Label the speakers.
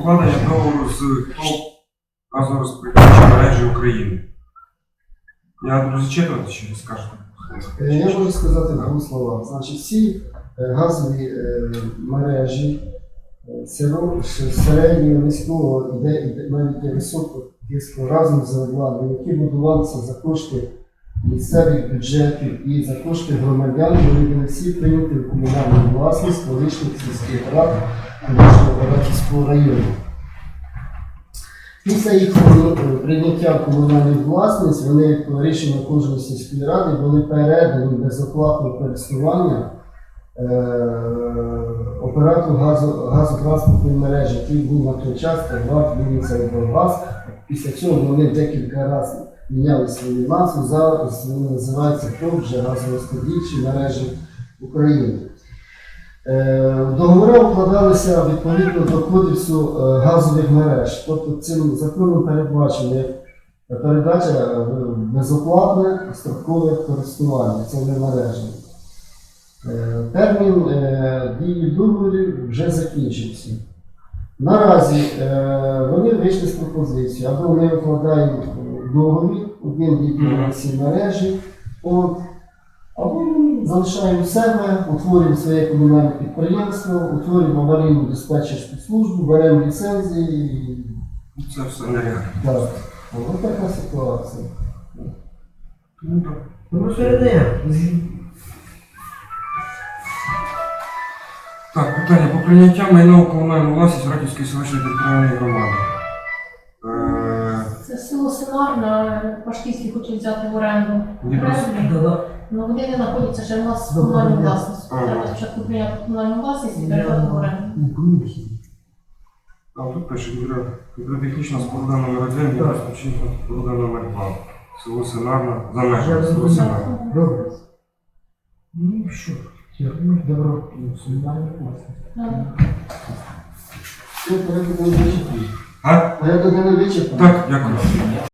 Speaker 1: укладення договору з ТОВ газорозподільчої мережі України. Я буду зачитувати чи ви скажете?
Speaker 2: Е, Я можу сказати в двох словах. Значить, всі е, газові е, мережі е, середнього, низького, іде навіть високого тиску разом з обладнанням, які будувалися за кошти місцевих бюджетів і за кошти громадян, були всі прийняті в комунальну власність колишніх сільських рад колишнього Радівського району. Після їх прийняття в комунальну власність, вони по рішенню кожної сільської ради були передані безоплатне користування е, оператору газотранспортної мережі, який був на той час ТВА Вінниця Облгаз. Після цього вони декілька разів міняли свою назву. Зараз вони називаються вже газорозподільчі мережі України. Е, Договори укладалися відповідно до кодексу е, газових мереж. Тобто цим законом передбачено як передача е, безоплатне строкове користування цими мережами. Е, Термін дії договорів вже закінчився. Наразі е, вони вийшли з пропозицією, або ми укладаємо договір, один на ці мережі, от, або ми залишаємо себе, утворюємо своє комунальне підприємство, утворюємо аварійну диспетчерську службу, беремо ліцензії. і
Speaker 1: Це все нереально.
Speaker 2: Так. Ось така ситуація.
Speaker 1: Ну.
Speaker 3: Ну,
Speaker 1: Так, питання про прийняття майна у комунальну власність Радівської селищної територіальної громади. Е,
Speaker 4: Це село Синарна, Пашківський хоче взяти в оренду.
Speaker 1: Ні, просто-
Speaker 4: Греблі. Ну вони не знаходяться ще в нас в комунальній власності.
Speaker 1: Ага.
Speaker 4: Треба спочатку прийняти комунальну власність і передати в оренду.
Speaker 3: Ну.
Speaker 1: А тут пише гідро- гідротехнічна споруда номер 1 гідротехнічна споруда номер 2 Село Синарна, за межами село Синарна.
Speaker 3: Добре. Ну, що? Добро.
Speaker 2: Порядок не вичерпаний.
Speaker 1: Так, дякую.